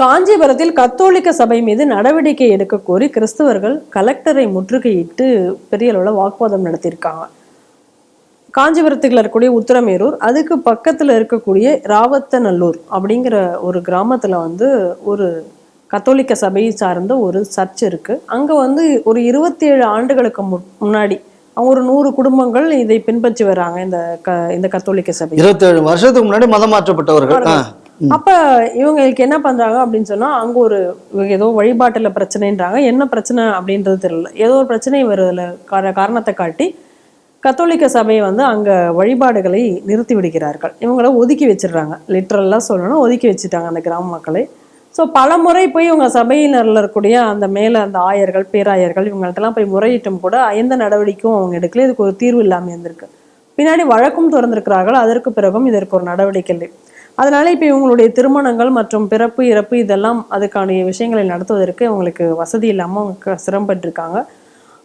காஞ்சிபுரத்தில் கத்தோலிக்க சபை மீது நடவடிக்கை எடுக்க கோரி கிறிஸ்தவர்கள் கலெக்டரை முற்றுகையிட்டு பெரிய அளவில் வாக்குவாதம் நடத்தியிருக்காங்க. காஞ்சிபுரத்துக்குள்ள இருக்கக்கூடிய உத்தரமேரூர் அதுக்கு பக்கத்துல இருக்கக்கூடிய ராவத்தநல்லூர் அப்படிங்கிற ஒரு கிராமத்துல வந்து ஒரு கத்தோலிக்க சபையை சார்ந்த ஒரு சர்ச் இருக்கு. அங்க வந்து ஒரு இருபத்தி ஏழு ஆண்டுகளுக்கு முன்னாடி அவங்க ஒரு நூறு குடும்பங்கள் இதை பின்பற்றி வராங்க இந்த க இந்த கத்தோலிக்க சபை இருபத்தேழு வருஷத்துக்கு முன்னாடி மதம் மாற்றப்பட்டவர்கள். அப்ப இவங்களுக்கு என்ன பண்றாங்க அப்படின்னு சொன்னா அங்க ஒரு ஏதோ வழிபாட்டுல பிரச்சனைன்றாங்க. என்ன பிரச்சனை அப்படின்றது தெரியல. ஏதோ ஒரு பிரச்சனை வருதுல காரணத்தை காட்டி கத்தோலிக்க சபையை வந்து அங்க வழிபாடுகளை நிறுத்தி விடுகிறார்கள். இவங்கள ஒதுக்கி வச்சிடுறாங்க. லிட்ரலாக சொல்லணும் ஒதுக்கி வச்சுட்டாங்க அந்த கிராம மக்களை. ஸோ பல முறை போய் இவங்க சபையினரில் இருக்கக்கூடிய அந்த மேலே அந்த ஆயர்கள் பேராயர்கள் இவங்கள்ட்டலாம் போய் முறையிட்டும் கூட எந்த நடவடிக்கையும் அவங்க எடுக்கல. இதுக்கு ஒரு தீர்வு இல்லாமல் இருந்திருக்கு. பின்னாடி வழக்கும் திறந்திருக்கிறார்கள். அதற்கு பிறகும் இதற்கு ஒரு நடவடிக்கை இல்லை. அதனால் இப்போ இவங்களுடைய திருமணங்கள் மற்றும் பிறப்பு இறப்பு இதெல்லாம் அதுக்கான விஷயங்களை நடத்துவதற்கு இவங்களுக்கு வசதி இல்லாமல் அவங்க க- சிரமப்பட்டிருக்காங்க.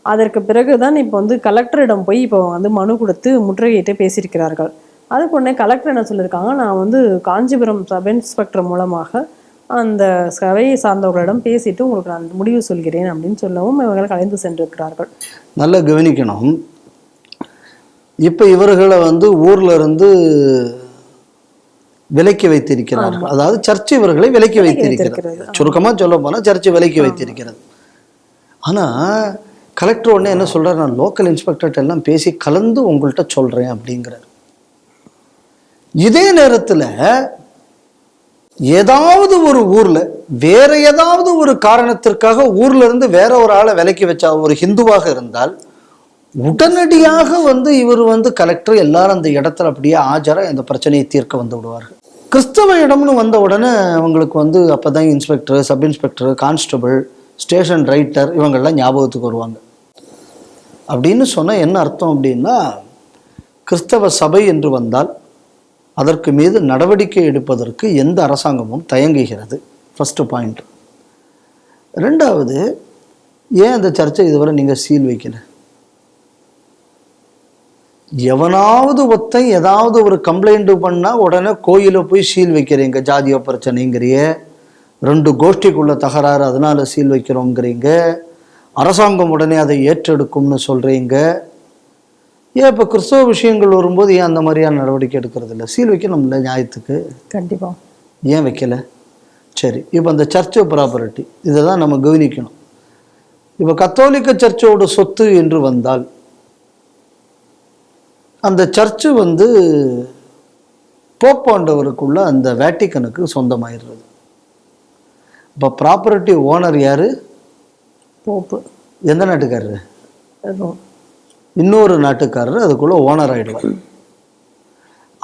அதற்கு பிறகுதான் இப்போ வந்து கலெக்டரிடம் போய் இப்போ வந்து மனு கொடுத்து முற்றுகையிட்டு பேசியிருக்கிறார்கள். அதுக்கு உடனே கலெக்டர் என்ன சொல்லியிருக்காங்க நான் வந்து காஞ்சிபுரம் சப் இன்ஸ்பெக்டர் மூலமாக அந்த சபையை சார்ந்தவர்களிடம் பேசிட்டு உங்களுக்கு நான் முடிவு சொல்கிறேன் அப்படின்னு சொல்லவும் இவர்கள் கலைந்து சென்றிருக்கிறார்கள். நல்லா கவனிக்கணும். இப்போ இவர்களை வந்து ஊரில் இருந்து விலக்கி வைத்திருக்கிறார்கள். அதாவது சர்ச் இவர்களை விலக்கி வைத்திருக்கிறது. வைத்திருக்கிறது. சுருக்கமா சொல்ல போனா சர்ச் விலக்கி வைத்திருக்கிறது. ஆனா கலெக்டர் உடனே என்ன சொல்றாரு? நான் லோக்கல் இன்ஸ்பெக்டர்கிட்ட எல்லாம் பேசி கலந்து உங்கள்கிட்ட சொல்றேன் அப்படிங்கிறார். இதே நேரத்துல ஏதாவது ஒரு ஊர்ல வேற ஏதாவது ஒரு காரணத்திற்காக ஊர்ல இருந்து வேற ஒரு ஆளை விலக்கி வச்சா ஒரு ஹிந்துவாக இருந்தால் உடனடியாக வந்து இவர் வந்து கலெக்டர் எல்லாரும் அந்த இடத்துல அப்படியே ஆஜரா இந்த பிரச்சனையை தீர்க்க வந்து விடுவார்கள். கிறிஸ்தவ இடம்னு வந்த உடனே அவங்களுக்கு வந்து அப்பதான் inspector sub inspector constable station writer இவங்கெல்லாம் ஞாபகத்துக்கு வருவாங்க. அப்படின்னு சொன்னால் என்ன அர்த்தம் அப்படின்னா கிறிஸ்தவ சபை என்று வந்தால் அதற்கு மீது நடவடிக்கை எடுப்பதற்கு எந்த அரசாங்கமும் தயங்குகிறது. ஃபஸ்ட்டு பாயிண்ட் ரெண்டாவது ஏன் அந்த சர்ச்சை இதுவரை நீங்கள் சீல் வைக்கலை? எவனாவது ஒருத்தன் ஏதாவது ஒரு கம்ப்ளைண்ட் பண்ணா உடனே கோயில போய் சீல் வைக்கிறீங்க. ஜாதிய பிரச்சனைங்கிறிய ரெண்டு கோஷ்டிக்குள்ள தகராறு அதனால சீல் வைக்கிறோங்கிறீங்க. அரசாங்கம் உடனே அதை ஏற்றெடுக்கும்னு சொல்றீங்க. ஏன் இப்போ கிறிஸ்தவ விஷயங்கள் வரும்போது ஏன் அந்த மாதிரியான நடவடிக்கை எடுக்கிறது இல்லை? சீல் வைக்கணும்ல நியாயத்துக்கு? கண்டிப்பா. ஏன் வைக்கல? சரி இப்போ அந்த சர்ச் ப்ராப்பர்ட்டி இதை தான் நம்ம கவனிக்கணும். இப்போ கத்தோலிக்க சர்ச்சோட சொத்து என்று வந்தால் அந்த சர்ச்சு வந்து போப்பாண்டவருக்குள்ள அந்த வேட்டிக்கனுக்கு சொந்தமாயிடுறது. இப்போ ப்ராப்பர்ட்டி ஓனர் யாரு? போப்பு. எந்த நாட்டுக்காரரு? இன்னொரு நாட்டுக்காரர் அதுக்குள்ள ஓனர் ஆயிடுவார்.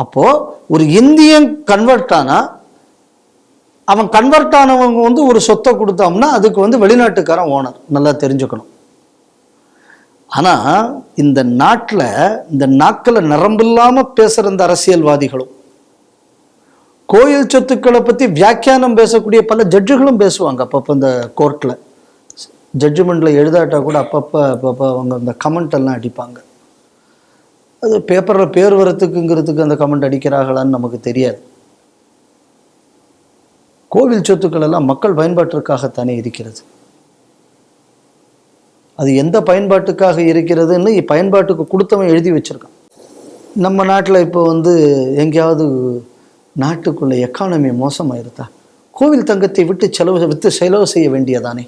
அப்போ ஒரு இந்தியன் கன்வெர்ட் ஆனா அவன் கன்வெர்ட் ஆனவங்க வந்து ஒரு சொத்தை கொடுத்தோம்னா அதுக்கு வந்து வெளிநாட்டுக்காரன் ஓனர் நல்லா தெரிஞ்சுக்கணும். ஆனால் இந்த நாட்டில் இந்த நாக்கில் நரம்பில்லாமல் பேசுகிற இந்த அரசியல்வாதிகளும் கோயில் சொத்துக்களை பற்றி வியாக்கியானம் பேசக்கூடிய பல ஜட்ஜுகளும் பேசுவாங்க அப்பப்போ இந்த கோர்ட்டில் ஜட்ஜ்மெண்ட்டில் எழுதாட்டா கூட அப்பப்போ அப்பப்போ அவங்க அந்த கமெண்ட் எல்லாம் அடிப்பாங்க. அது பேப்பரில் பேர் வரத்துக்குங்கிறதுக்கு அந்த கமெண்ட் அடிக்கிறாங்களான்னு நமக்கு தெரியாது. கோவில் சொத்துக்கள் எல்லாம் மக்கள் பயன்பாட்டிற்காகத்தானே இருக்கிறது. அது எந்த பயன்பாட்டுக்காக இருக்கிறதுன்னு பயன்பாட்டுக்கு கொடுத்தவன் எழுதி வச்சுருக்கான். நம்ம நாட்டில் இப்போ வந்து எங்கேயாவது நாட்டுக்குள்ள எக்கானமி மோசமாயிருத்தா கோவில் தங்கத்தை விட்டு செலவு விட்டு செலவு செய்ய வேண்டியதானே?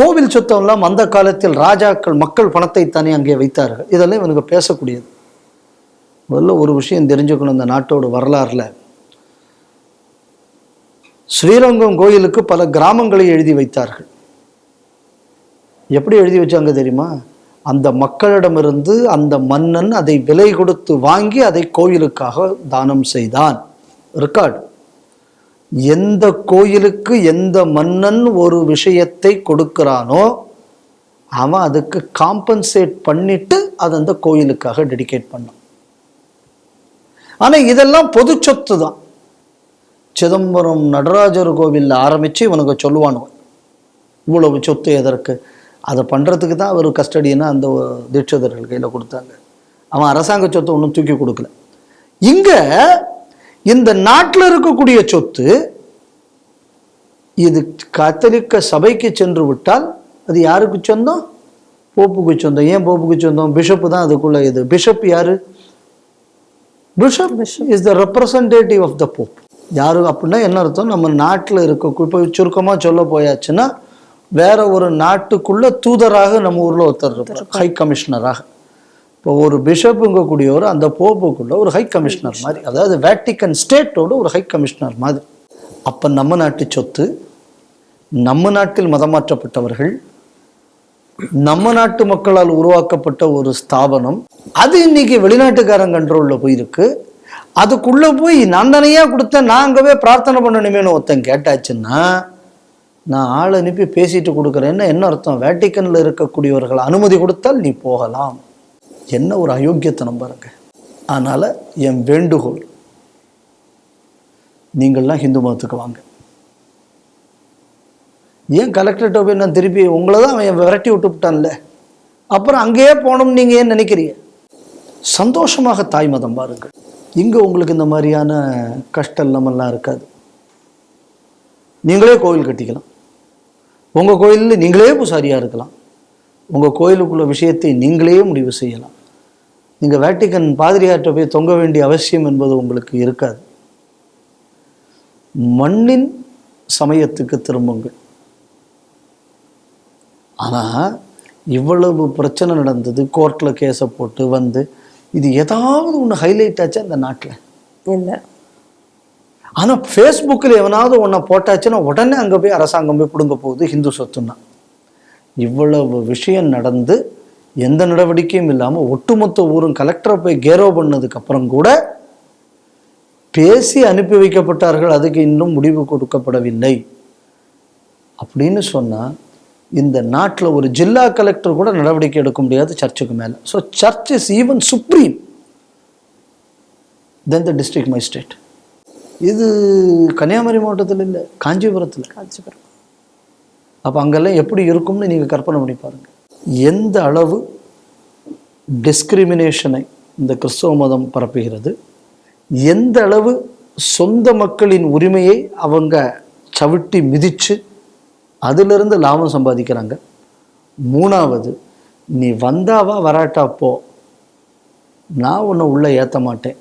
கோவில் சொத்தம்லாம் அந்த காலத்தில் ராஜாக்கள் மக்கள் பணத்தை தானே அங்கே வைத்தார்கள். இதெல்லாம் இவனுக்கு பேசக்கூடியது. முதல்ல ஒரு விஷயம் தெரிஞ்சுக்கணும் இந்த நாட்டோட வரலாறுல. ஸ்ரீரங்கம் கோயிலுக்கு பல கிராமங்களை எழுதி வைத்தார்கள். எப்படி எழுதி வச்சாங்க தெரியுமா? அந்த மக்களிடமிருந்து அந்த மன்னன் அதை விலை கொடுத்து வாங்கி அதை கோயிலுக்காக தானம் செய்தான். ரெக்கார்டு எந்த கோயிலுக்கு எந்த மன்னன் ஒரு விஷயத்தை கொடுக்கிறானோ அவன் அதுக்கு காம்பன்சேட் பண்ணிட்டு அதை அந்த கோயிலுக்காக டெடிகேட் பண்ணான். ஆனால் இதெல்லாம் பொது சொத்து தான். சிதம்பரம் நடராஜர் கோவிலில் ஆரம்பிச்சு இவனுக்கு சொல்லுவானுவன் இவ்வளவு சொத்து எதற்கு? அதை பண்றதுக்கு தான் அவர் கஸ்டடியனை அந்த தீட்சிதர்கள் கையில கொடுத்தாங்க. அவன் அரசாங்க சொத்தை ஒன்றும் தூக்கி கொடுக்கல. இங்க இந்த நாட்டில் இருக்கக்கூடிய சொத்து இது கத்தோலிக்க சபைக்கு சென்று விட்டால் அது யாருக்கு சொந்தம்? போப்புக்கு சொந்தம். ஏன் போப்புக்கு சொந்தம்? பிஷப்பு தான் அதுக்குள்ள இது. பிஷப் யாரு? Bishop is the representative of the pope யாரு அப்படின்னா என்ன அர்த்தம்? நம்ம நாட்டில் இருக்க இப்போ சுருக்கமாக சொல்ல போயாச்சுன்னா வேற ஒரு நாட்டுக்குள்ள தூதராக நம்ம ஊர்ல ஒருத்தர் இருப்பார். ஹை கமிஷனராக இப்போ ஒரு பிஷப்புங்கக்கூடியவர் அந்த போப்புக்குள்ள ஒரு ஹை கமிஷனர் மாதிரி அதாவது வேட்டிக்கன் ஸ்டேட்டோட ஒரு ஹை கமிஷனர் மாதிரி. அப்போ நம்ம நாட்டு சொத்து நம்ம நாட்டில் மதமாற்றப்பட்டவர்கள் நம்ம நாட்டு மக்களால் உருவாக்கப்பட்ட ஒரு ஸ்தாபனம் அது இன்னைக்கு வெளிநாட்டுக்காரன் கண்ட்ரோல்ல போயிருக்கு. அதுக்குள்ள போய் நான் தானையா கொடுத்தேன் நான் அங்கவே பிரார்த்தனை பண்ணணுமேனு ஒருத்தன் கேட்டாச்சுன்னா நான் ஆள் அனுப்பி பேசிட்டு கொடுக்குறேன்னு என்ன அர்த்தம்? வேட்டிக்கனில் இருக்கக்கூடியவர்கள் அனுமதி கொடுத்தால் நீ போகலாம். என்ன ஒரு அயோக்கியத்தனம் பாருங்க. அதனால் என் வேண்டுகோள் நீங்கள்லாம் ஹிந்து மதத்துக்கு வாங்க. ஏன் கலெக்டர்கிட்ட போய் நான் திருப்பி உங்களை தான் அவன் விரட்டி விட்டு விட்டான்ல? அப்புறம் அங்கேயே போகணும்னு நீங்கள் ஏன் நினைக்கிறீங்க? சந்தோஷமாக தாய் மதம் பாருங்கள் இங்கே உங்களுக்கு இந்த மாதிரியான கஷ்டம் இல்லாமல்லாம் இருக்காது. நீங்களே கோவில் கட்டிக்கலாம். உங்கள் கோயிலில் நீங்களே பூசாரியாக இருக்கலாம். உங்கள் கோயிலுக்குள்ள விஷயத்தை நீங்களே முடிவு செய்யலாம். நீங்கள் வேட்டிக்கன் பாதிரியார்கிட்ட போய் தொங்க வேண்டிய அவசியம் என்பது உங்களுக்கு இருக்காது. மண்ணின் சமயத்துக்கு திரும்புங்கள். ஆனால் இவ்வளவு பிரச்சனை நடந்தது கோர்ட்டில் கேஸை போட்டு வந்து இது ஏதாவது ஒன்று ஹைலைட் ஆச்சு அந்த நாட்டில்? இல்லை. ஆனால் ஃபேஸ்புக்கில் எவனாவது ஒன்றை போட்டாச்சுன்னா உடனே அங்கே போய் அரசாங்கம் போய் பிடுங்க போகுது ஹிந்து சொத்துன்னா. இவ்வளவு விஷயம் நடந்து எந்த நடவடிக்கையும் இல்லாமல் ஒட்டுமொத்த ஊரும் கலெக்டரை போய் கேரோ பண்ணதுக்கப்புறம் கூட பேசி அனுப்பி வைக்கப்பட்டார்கள் அதுக்கு இன்னும் முடிவு கொடுக்கப்படவில்லை. அப்படின்னு சொன்னால் இந்த நாட்டில் ஒரு ஜில்லா கலெக்டர் கூட நடவடிக்கை எடுக்க முடியாது சர்ச்சுக்கு மேலே. So church is even supreme then the district state இது கன்னியாகுமரி மாவட்டத்தில் இல்லை காஞ்சிபுரத்தில். காஞ்சிபுரம். அப்போ அங்கெல்லாம் எப்படி இருக்கும்னு நீங்கள் கற்பனை பண்ணி பாருங்க. எந்த அளவு டிஸ்கிரிமினேஷனை இந்த கிறிஸ்தவ மதம் பரப்புகிறது எந்த அளவு சொந்த மக்களின் உரிமையை அவங்க சவிட்டி மிதிச்சு அதிலிருந்து லாபம் சம்பாதிக்கிறாங்க. மூணாவது நீ வந்தாவா வராட்டா போ. நான் உன்னை உள்ளே ஏற்ற மாட்டேன்.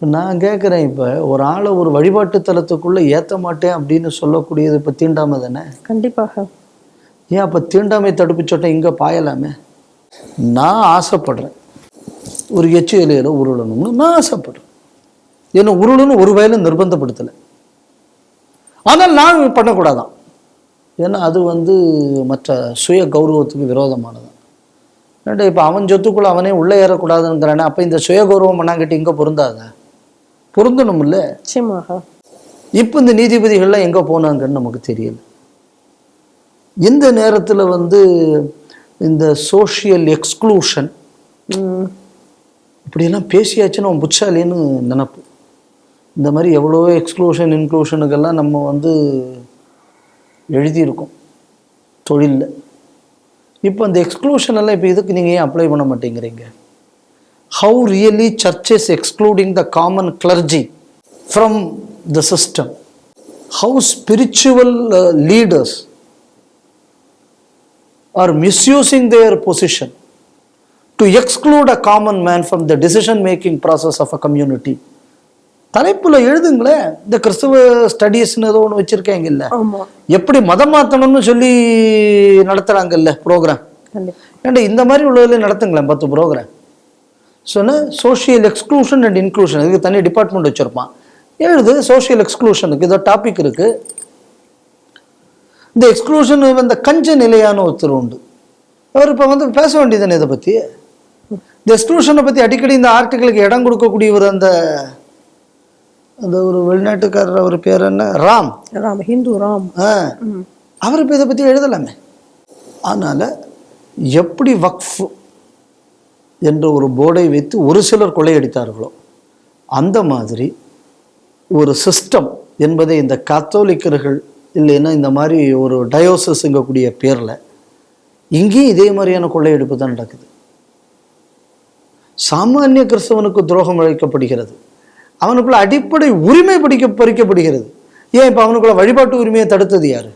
நான் கேட்குறேன் இப்போ ஒரு ஆளை ஒரு வழிபாட்டு தலத்துக்குள்ளே ஏற்ற மாட்டேன் அப்படின்னு சொல்லக்கூடியது இப்போ தீண்டாமை தானே? கண்டிப்பாக. ஏன் அப்போ தீண்டாமை தடுப்பு சட்டம் இங்கே பாயலாமே? நான் ஆசைப்படுறேன். ஒரு எச்சு இலையில உருளணும்னு நான் ஆசைப்படுறேன். என்னை உருளணும் ஒரு வயலும் நிர்பந்தப்படுத்தலை. ஆனால் நான் பண்ணக்கூடாதான். ஏன்னா அது வந்து மற்ற சுய கௌரவத்துக்கு விரோதமானது. ஏன்டா இப்போ அவன் சொத்துக்குள்ள அவனே உள்ளே ஏறக்கூடாதுங்கிறானே அப்போ இந்த சுய கௌரவம் பண்ணாங்கிட்டு இங்கே பொருந்தாத? பொருந்தணும்ல நிச்சயமாக. இப்போ இந்த நீதிபதிகள்லாம் எங்கே போனாங்கன்னு நமக்கு தெரியல. இந்த நேரத்தில் வந்து இந்த சோஷியல் எக்ஸ்க்ளூஷன் இப்படியெல்லாம் பேசியாச்சுன்னு அவன் புட்சாலின்னு நினப்பு. இந்த மாதிரி எவ்வளோ எக்ஸ்க்ளூஷன் இன்க்ளூஷனுக்கெல்லாம் நம்ம வந்து எழுதியிருக்கோம். தொழிலில். இப்போ அந்த எக்ஸ்க்ளூஷன் எல்லாம் இப்போ இதுக்கு நீங்கள் ஏன் அப்ளை பண்ண மாட்டேங்கிறீங்க? How really churches excluding the common clergy from the system how spiritual leaders are misusing their position to exclude a common man from the decision making process of a community? தலைப்புல எழுதுங்களேன் இந்த கிறிஸ்துவ ஸ்டடீஸ்னு ஏதோ ஒன்று வச்சிருக்கேங்கல்ல. ஆமா. எப்படி மதம் மாற்றணும்னு சொல்லி நடத்துறாங்கல்ல ப்ரோக்ராம் ஏன்டா இந்த மாதிரி உள்ளதில் நடத்துங்களேன் பத்து ப்ரோக்ராம் சொன்ன சோஷியல் எக்ஸ்க்ளூஷன் அண்ட் இன்க்ளூஷன் இதுக்கு தனி டிபார்ட்மெண்ட் வச்சுருப்பான். எழுது சோஷியல் எக்ஸ்க்ளூஷனுக்கு ஏதோ டாபிக் இருக்கு. இந்த எக்ஸ்க்ளூஷன் இந்த கஞ்ச நிலையான ஒருத்தர் உண்டு. அவர் இப்போ வந்து பேச வேண்டியதுதானே இதை பற்றி இந்த எக்ஸ்க்ளூஷனை பற்றி அடிக்கடி இந்த ஆர்டிகளுக்கு இடம் கொடுக்கக்கூடியவர் அந்த அந்த ஒரு வெளிநாட்டுக்காரர் அவர் பேர் என்ன? ராம். ராம் ஹிந்து ராம். ஆ. அவர் இப்போ இதை பற்றி எழுதலாமே. அதனால் எப்படி வக்ஃப் என்ற ஒரு போர்டை வைத்து ஒரு சிலர் கொள்ளையடித்தார்களோ அந்த மாதிரி ஒரு சிஸ்டம் என்பதை இந்த கத்தோலிக்கர்கள் இல்லைன்னா இந்த மாதிரி ஒரு டயோசஸ்ங்கக்கூடிய பேரில் இங்கேயும் இதே மாதிரியான கொள்ளையடிப்பு தான் நடக்குது. சாமானிய கிறிஸ்தவனுக்கு துரோகம் அழைக்கப்படுகிறது அவனுக்குள்ள அடிப்படை உரிமை படிக்க பறிக்கப்படுகிறது. ஏன் இப்போ அவனுக்குள்ள வழிபாட்டு உரிமையை தடுத்தது யார்?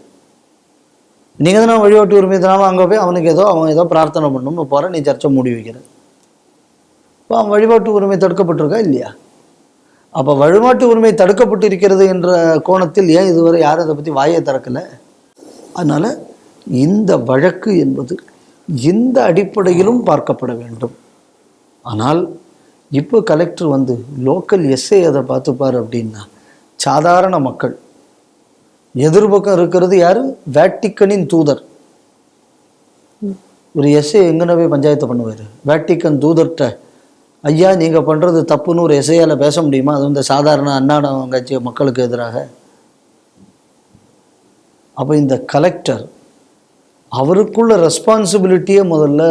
நீங்கள் தானே வழிபாட்டு உரிமை தானே அங்கே போய் அவனுக்கு ஏதோ அவன் ஏதோ பிரார்த்தனை பண்ணணும்னு போகிற நீ சர்ச்சை மூடி வைக்கிறேன் இப்போ வழிபாட்டு உரிமை தடுக்கப்பட்டிருக்கா இல்லையா? அப்போ வழிபாட்டு உரிமை தடுக்கப்பட்டு இருக்கிறது என்ற கோணத்தில் ஏன் இதுவரை யாரும் அதை பற்றி வாயை திறக்கலை? அதனால் இந்த வழக்கு என்பது இந்த அடிப்படையிலும் பார்க்கப்பட வேண்டும். ஆனால் இப்போ கலெக்டர் வந்து லோக்கல் எஸ்ஐ அதை பார்த்துப்பார் அப்படின்னா சாதாரண மக்கள். எதிர்பக்கம் இருக்கிறது யார்? வேட்டிக்கனின் தூதர். ஒரு எஸ்ஐ எங்கனவே பஞ்சாயத்தை பஞ்சாயத்து பண்ணுவார். வேட்டிக்கன் தூதர்கிட்ட ஐயா நீங்கள் பண்ணுறது தப்புன்னு ஒரு எஸ்ஐயால் பேச முடியுமா? அது வந்து சாதாரண அன்னாட கட்சி மக்களுக்கு எதிராக. அப்போ இந்த கலெக்டர் அவருக்குள்ள ரெஸ்பான்சிபிலிட்டியை முதல்ல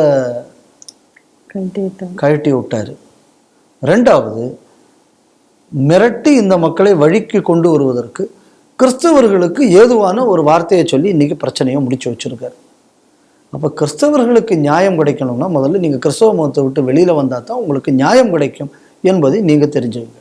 கழட்டி விட்டார். ரெண்டாவது மிரட்டி இந்த மக்களை வழிக்கு கொண்டு வருவதற்கு கிறிஸ்தவர்களுக்கு ஏதுவான ஒரு வார்த்தையை சொல்லி இன்னைக்கு பிரச்சனையை முடிச்சு வச்சிருக்காரு. அப்போ கிறிஸ்தவர்களுக்கு நியாயம் கிடைக்கணும்னா முதல்ல நீங்கள் கிறிஸ்தவ மதத்தை விட்டு வெளியில் வந்தால் தான் உங்களுக்கு நியாயம் கிடைக்கும் என்பதை நீங்கள் தெரிஞ்சுக்கங்க.